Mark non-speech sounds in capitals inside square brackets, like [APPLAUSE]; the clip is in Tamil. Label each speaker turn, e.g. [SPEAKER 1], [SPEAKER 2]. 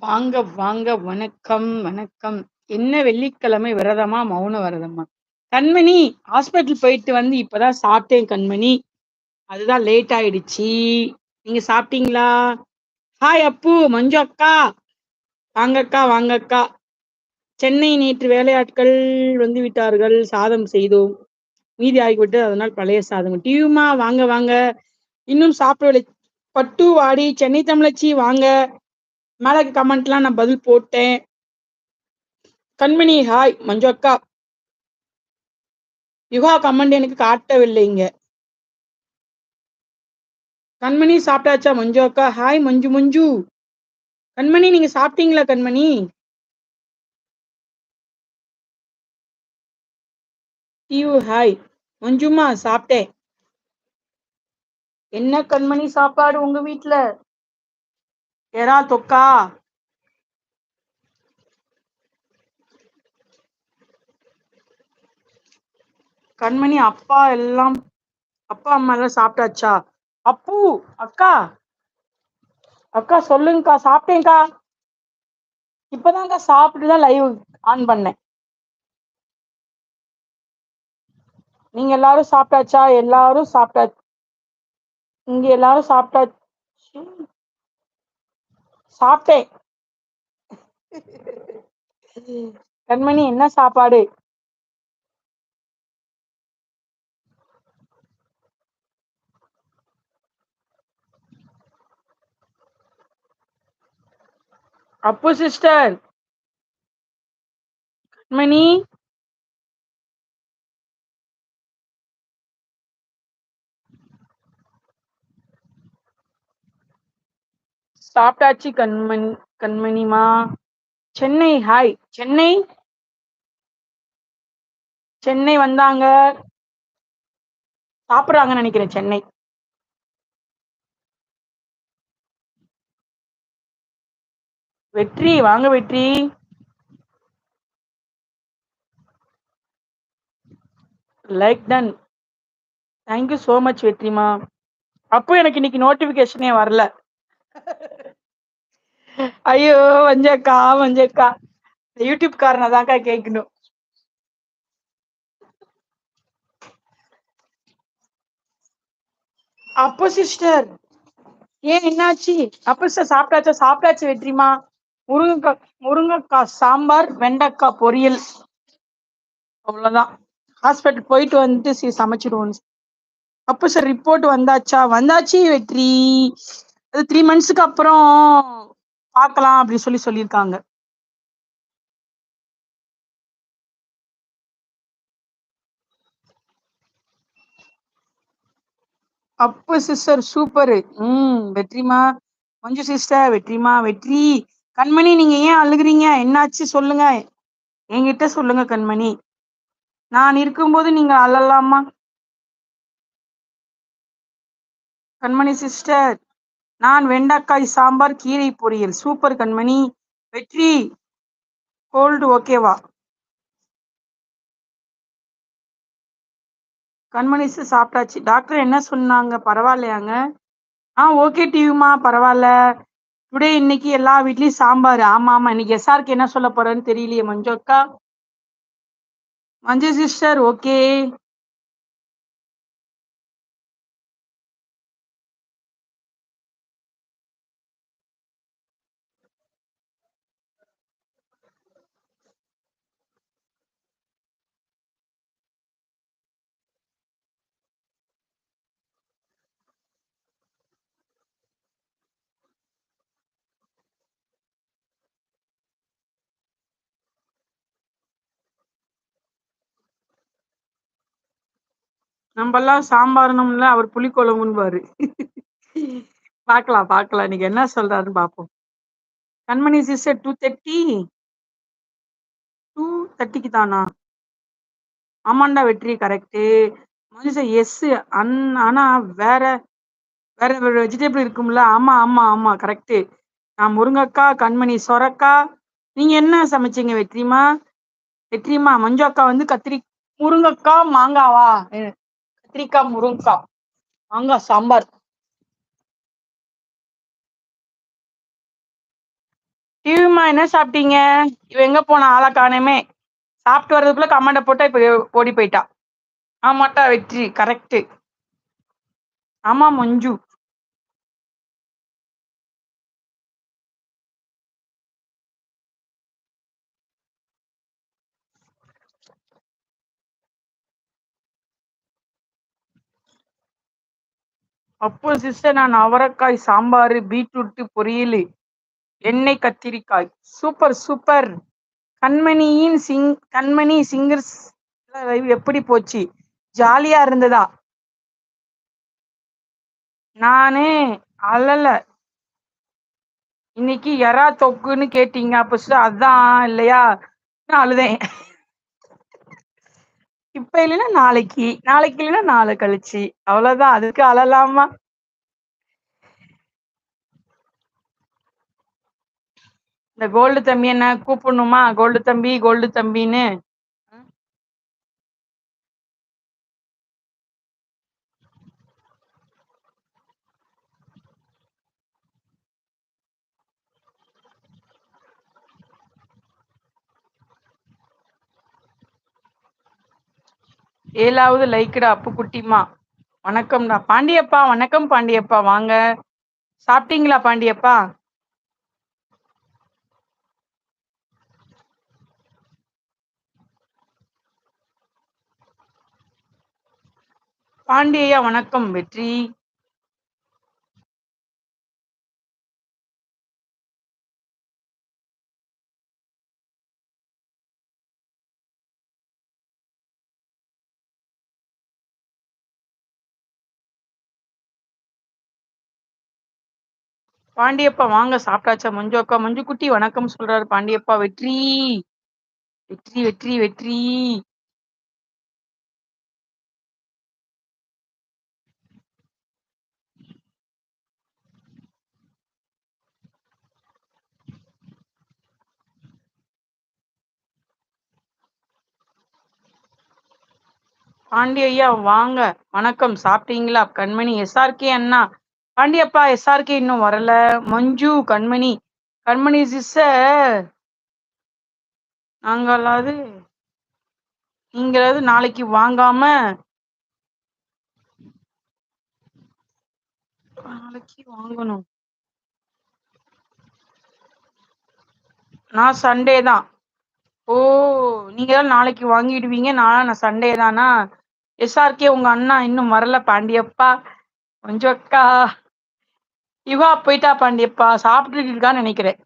[SPEAKER 1] வாங்க, வாங்க. வணக்கம், வணக்கம். என்ன வெள்ளிக்கிழமை விரதமா? மௌன விரதமா? கண்மணி, ஹாஸ்பிட்டல் போயிட்டு வந்து இப்பதான் சாப்பிட்டேன் கண்மணி. அதுதான் லேட் ஆயிடுச்சு. நீங்க சாப்பிட்டீங்களா? ஹாய் அப்பு, மஞ்சு அக்கா. வாங்கக்கா, வாங்கக்கா. சென்னை நேற்று வேலையாட்கள் வந்து விட்டார்கள். சாதம் செய்தோம். மீதி ஆகிவிட்டு அதனால் பழைய சாதம். டியூமா வாங்க, வாங்க. இன்னும் சாப்பிடவில்லை. பட்டு, வாடி, சென்னை தமிழச்சி வாங்க. மேலே கமெண்ட்லாம் நான் பதில் போட்டேன். கண்மணி ஹாய் மஞ்சு அக்கா. யுகா கமெண்ட் எனக்கு காட்டவில்லைங்க. கண்மணி சாப்பிட்டாச்சா மஞ்சு அக்கா? ஹாய் மஞ்சு மஞ்சு. கண்மணி நீங்க சாப்பிட்டீங்களா கண்மணி? Due hi. மஞ்சுமா சாப்பிட்டேன். என்ன கண்மணி சாப்பாடு உங்க வீட்டுல எறா தொக்கா? கண்மணி அப்பா எல்லாம் அப்பா அம்மா எல்லாம் சாப்பிட்டாச்சா? அப்பு அக்கா. அக்கா சொல்லுங்கக்கா சாப்பிட்டேன்க்கா. இப்பதான்க்கா சாப்பிட்டு தான் லைவ் ஆன் பண்ணேன். நீங்க எல்லாரும் சாப்பிட்டாச்சா? எல்லாரும் சாப்பிட்டா இங்க எல்லாரும் சாப்பிட்டாச்சு சாப்பிட்டேன். கண்மணி என்ன சாப்பாடு? அப்பு சிஸ்டர் கண்மணி. சாப்பிட்டாச்சு கண்மணி கண்மணிமா. சென்னை ஹாய் சென்னை? சென்னை வந்தாங்க. சாப்பிடுறாங்கன்னு நினைக்கிறேன் சென்னை. வெற்றி வாங்க Vetri. Like done thank you so much வெற்றிமா. அப்போ எனக்கு இன்னைக்கு நோட்டிபிகேஷனே வரல. [LAUGHS] ஐயோ வஞ்சக்கா வஞ்சக்கா யூடியூப் காரனை தான்க்கா கேட்கணும் அப்போ சிஸ்டர் ஏன் என்னாச்சு? அப்போ சிஸ்டர் சாப்பிட்டாச்சா? சாப்பிட்டாச்சு வெற்றிமா. முருங்கக்காய் முருங்கைக்காய் சாம்பார் வெண்டைக்காய் பொரியல். அவ்வளவுதான். ஹாஸ்பிட்டல் போயிட்டு வந்துட்டு சரி சமைச்சிடுவோம். அப்போ சார் ரிப்போர்ட் வந்தாச்சா? வந்தாச்சு வெற்றி. அது த்ரீ மந்த்ஸுக்கு அப்புறம். பார்க்கலாம் அப்படி சொல்லி சொல்லியிருக்காங்க. Appu sister super. ம் வெற்றிமா மஞ்சு சிஸ்டர் வெற்றிமா வெற்றி. கண்மணி நீங்க ஏன் அழுகுறீங்க? என்னாச்சு சொல்லுங்க. என்கிட்ட சொல்லுங்க கண்மணி. நான் இருக்கும்போது நீங்க அழலாமா? கண்மணி சிஸ்டர். நான் வெண்டைக்காய் சாம்பார் கீரை பொரியல். சூப்பர் கண்மணி. வெற்றி. கோல்டு ஓகேவா? கண்மணி சாப்பிட்டாச்சு. டாக்டர் என்ன சொன்னாங்க? பரவாயில்லையாங்க? ஆ ஓகே டிவிமா பரவாயில்ல. டுடே இன்னைக்கு எல்லா வீட்லயும் சாம்பார். ஆமா ஆமா. இன்னைக்கு எஸ்ஆர்க்கு என்ன சொல்ல போறேன்னு தெரியலையே மஞ்சு அக்கா. Manju sister okay. நம்ம எல்லாம் சாம்பார்னம்ல அவர் புளிக்குழம்புன்னுவாரு. பார்க்கலாம் பார்க்கலாம். இன்னைக்கு என்ன சொல்றாருன்னு பார்ப்போம். கண்மணி சிஸ்டர் டூ தேர்ட்டி டூ தேர்ட்டிக்கு தானா? ஆமாண்டா வெற்றி கரெக்டு மனுஷன் எஸ் அன் ஆனா வேற வேற வெஜிடபிள் இருக்கும்ல. ஆமா ஆமா ஆமா கரெக்டு நான் முருங்கக்கா கண்மணி சொரக்கா. நீங்க என்ன சமைச்சீங்க வெற்றிமா? வெற்றிமா மஞ்சு அக்கா வந்து கத்திரி முருங்கக்கா மாங்காவா? கத்திரிக்காய் முருங்கக்காய் மாங்காய் சாம்பார். டிவிமா என்ன சாப்பிட்டீங்க? இவ எங்க போன? ஆளை காணுமே. சாப்பிட்டு வர்றதுக்குள்ள கமெண்ட போட்டா இப்ப ஓடி போயிட்டா. ஆமாட்டா வெற்றி. கரெக்ட் ஆமா மஞ்சு. அப்போ சிஸ்டர் நான் அவரைக்காய் சாம்பார் பீட்ரூட் பொரியல் எண்ணெய் கத்திரிக்காய். Super super. கண்மணியின் சிங் கண்மணி சிங்கர்ஸ் எப்படி போச்சு? ஜாலியா இருந்ததா? நானு அல்லல இன்னைக்கு எறா தொக்குன்னு கேட்டீங்க. அப்ப அதான் இல்லையா? நான் அழுதேன். இப்ப இல்லைன்னா நாளைக்கு நாளைக்கு இல்லைன்னா நாளை கழிச்சு. அவ்வளவுதான். அதுக்கு அழலாமா இந்த கோல்டு தம்பி என்ன கூப்பிடணுமா? கோல்டு தம்பி கோல்டு தம்பின்னு. ஏழாவது லைக்குடா அப்பு குட்டிமா வணக்கம்டா. பாண்டியப்பா வணக்கம் பாண்டியப்பா. வாங்க. சாப்பிட்டீங்களா பாண்டியப்பா? பாண்டியா வணக்கம். வெற்றி. பாண்டியப்பா வாங்க சாப்பிட்டாச்சா? மஞ்சு அக்கா மஞ்சு குட்டி வணக்கம் சொல்றாரு பாண்டியப்பா. வெற்றி. வெற்றி வெற்றி வெற்றி. பாண்டி ஐயா வாங்க. வணக்கம். சாப்பிட்டீங்களா? கண்மணி எஸ்ஆர்கே அண்ணா. பாண்டியப்பா எஸ்ஆர்கே இன்னும் வரல. மஞ்சு கண்மணி. கண்மணி சிஸ்டர் நாங்களாவது நீங்களாவது நாளைக்கு வாங்காம நாளைக்கு வாங்கணும். நான் சண்டே தான். ஓ நீங்க தான் நாளைக்கு வாங்கிடுவீங்க. நான் நான் சண்டே தானா? எஸ்ஆர்கே உங்க அண்ணா இன்னும் வரல பாண்டியப்பா. கொஞ்சம் அக்கா. இவா போயிட்டா பாண்டியப்பா சாப்பிட்டு இருக்கான்னு நினைக்கிறேன்.